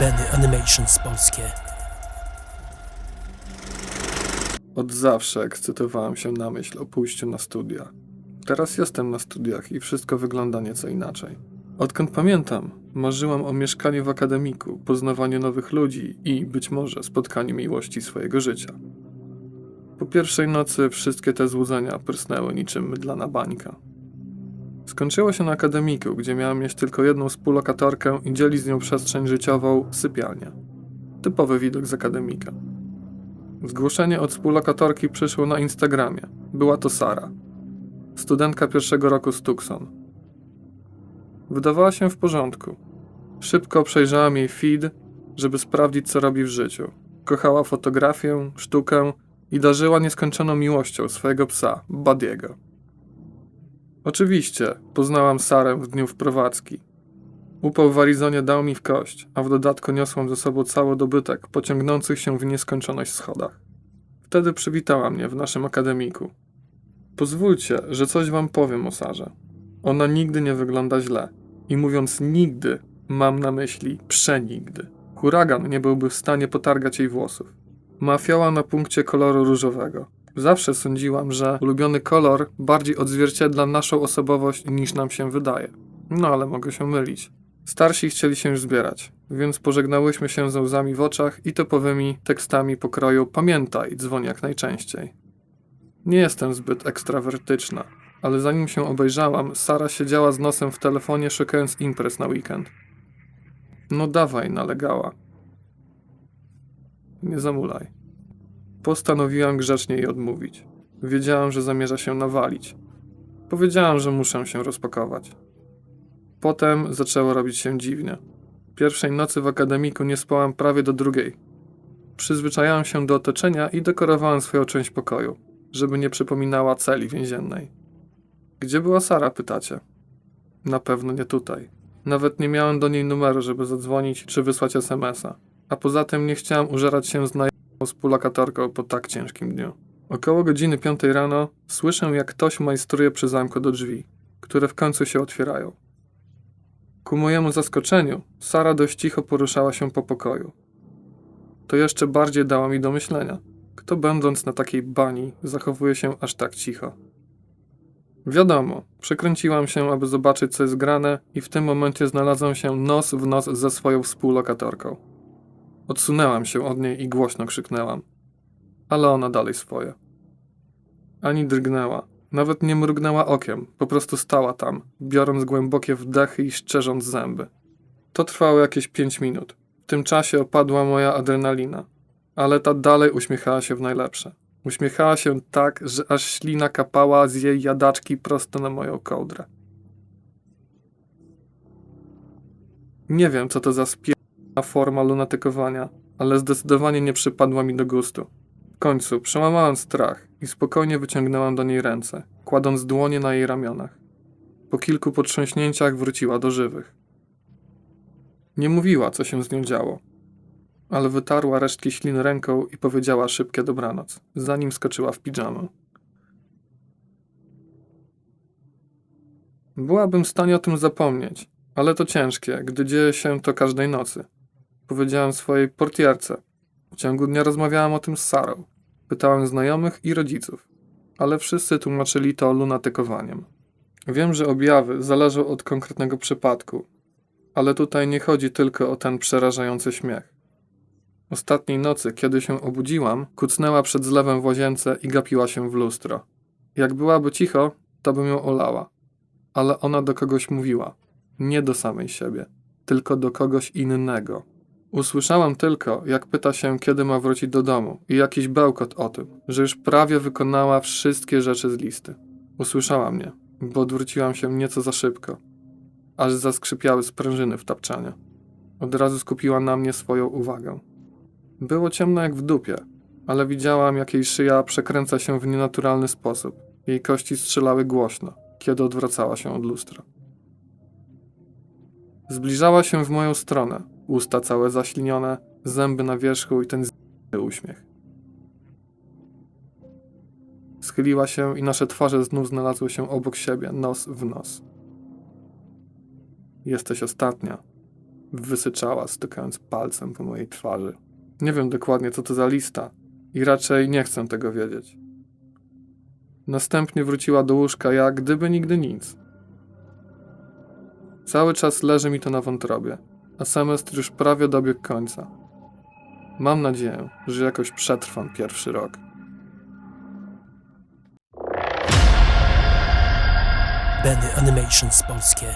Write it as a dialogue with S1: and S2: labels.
S1: Benny Animations polskie.
S2: Od zawsze ekscytowałem się na myśl o pójściu na studia. Teraz jestem na studiach i wszystko wygląda nieco inaczej. Odkąd pamiętam, marzyłam o mieszkaniu w akademiku, poznawaniu nowych ludzi i być może spotkaniu miłości swojego życia. Po pierwszej nocy wszystkie te złudzenia prysnęły niczym mydlana bańka. Skończyło się na akademiku, gdzie miałem mieć tylko jedną współlokatorkę i dzielić z nią przestrzeń życiową sypialnię. Typowy widok z akademika. Zgłoszenie od współlokatorki przyszło na Instagramie. Była to Sara, studentka pierwszego roku z Tucson. Wydawała się w porządku. Szybko przejrzałam jej feed, żeby sprawdzić, co robi w życiu. Kochała fotografię, sztukę i darzyła nieskończoną miłością swojego psa, Badiego. Oczywiście, poznałam Sarę w dniu wprowadzki. Upał w Arizonie dał mi w kość, a w dodatku niosłam ze sobą cały dobytek pociągnących się w nieskończoność schodach. Wtedy przywitała mnie w naszym akademiku. Pozwólcie, że coś wam powiem o Sarze. Ona nigdy nie wygląda źle. I mówiąc nigdy, mam na myśli przenigdy. Huragan nie byłby w stanie potargać jej włosów. Ma fioła na punkcie koloru różowego. Zawsze sądziłam, że ulubiony kolor bardziej odzwierciedla naszą osobowość niż nam się wydaje. No ale mogę się mylić. Starsi chcieli się już zbierać, więc pożegnałyśmy się ze łzami w oczach i topowymi tekstami pokroju Pamiętaj, dzwoń jak najczęściej. Nie jestem zbyt ekstrawertyczna, ale zanim się obejrzałam, Sara siedziała z nosem w telefonie szukając imprez na weekend. No dawaj, nalegała. Nie zamulaj. Postanowiłam grzecznie jej odmówić. Wiedziałam, że zamierza się nawalić. Powiedziałam, że muszę się rozpakować. Potem zaczęło robić się dziwnie. Pierwszej nocy w akademiku nie spałam prawie do drugiej. Przyzwyczajałam się do otoczenia i dekorowałam swoją część pokoju, żeby nie przypominała celi więziennej. Gdzie była Sara, pytacie? Na pewno nie tutaj. Nawet nie miałem do niej numeru, żeby zadzwonić czy wysłać SMS-a. A poza tym nie chciałam użerać się z współlokatorką po tak ciężkim dniu. Około godziny piątej rano słyszę, jak ktoś majstruje przy zamku do drzwi, które w końcu się otwierają. Ku mojemu zaskoczeniu, Sara dość cicho poruszała się po pokoju. To jeszcze bardziej dało mi do myślenia. Kto będąc na takiej bani, zachowuje się aż tak cicho? Wiadomo, przekręciłam się, aby zobaczyć, co jest grane, i w tym momencie znalazłam się nos w nos ze swoją współlokatorką. Odsunęłam się od niej i głośno krzyknęłam. Ale ona dalej swoje. Ani drgnęła, nawet nie mrugnęła okiem, po prostu stała tam, biorąc głębokie wdechy i szczerząc zęby. To trwało jakieś pięć minut. W tym czasie opadła moja adrenalina, ale ta dalej uśmiechała się w najlepsze. Uśmiechała się tak, że aż ślina kapała z jej jadaczki prosto na moją kołdrę. Nie wiem, co to za spierna forma lunatykowania, ale zdecydowanie nie przypadła mi do gustu. W końcu przełamałam strach i spokojnie wyciągnęłam do niej ręce, kładąc dłonie na jej ramionach. Po kilku potrząśnięciach wróciła do żywych. Nie mówiła, co się z nią działo, ale wytarła resztki ślin ręką i powiedziała szybkie dobranoc, zanim skoczyła w piżamę. Byłabym w stanie o tym zapomnieć, ale to ciężkie, gdy dzieje się to każdej nocy. Powiedziałam swojej portierce. W ciągu dnia rozmawiałam o tym z Sarą. Pytałem znajomych i rodziców, ale wszyscy tłumaczyli to lunatykowaniem. Wiem, że objawy zależą od konkretnego przypadku, ale tutaj nie chodzi tylko o ten przerażający śmiech. Ostatniej nocy, kiedy się obudziłam, kucnęła przed zlewem w łazience i gapiła się w lustro. Jak byłaby cicho, to bym ją olała. Ale ona do kogoś mówiła. Nie do samej siebie, tylko do kogoś innego. Usłyszałam tylko, jak pyta się, kiedy ma wrócić do domu i jakiś bełkot o tym, że już prawie wykonała wszystkie rzeczy z listy. Usłyszała mnie, bo odwróciłam się nieco za szybko, aż zaskrzypiały sprężyny w tapczanie. Od razu skupiła na mnie swoją uwagę. Było ciemno jak w dupie, ale widziałam, jak jej szyja przekręca się w nienaturalny sposób. Jej kości strzelały głośno, kiedy odwracała się od lustra. Zbliżała się w moją stronę, usta całe zaślinione, zęby na wierzchu i ten z***y uśmiech. Schyliła się i nasze twarze znów znalazły się obok siebie, nos w nos. Jesteś ostatnia, Wysyczała, stykając palcem po mojej twarzy. Nie wiem dokładnie, co to za lista i raczej nie chcę tego wiedzieć. Następnie wróciła do łóżka, jak gdyby nigdy nic. Cały czas leży mi to na wątrobie, a semestr już prawie dobiegł końca. Mam nadzieję, że jakoś przetrwam pierwszy rok.
S1: Benny Animations polskie.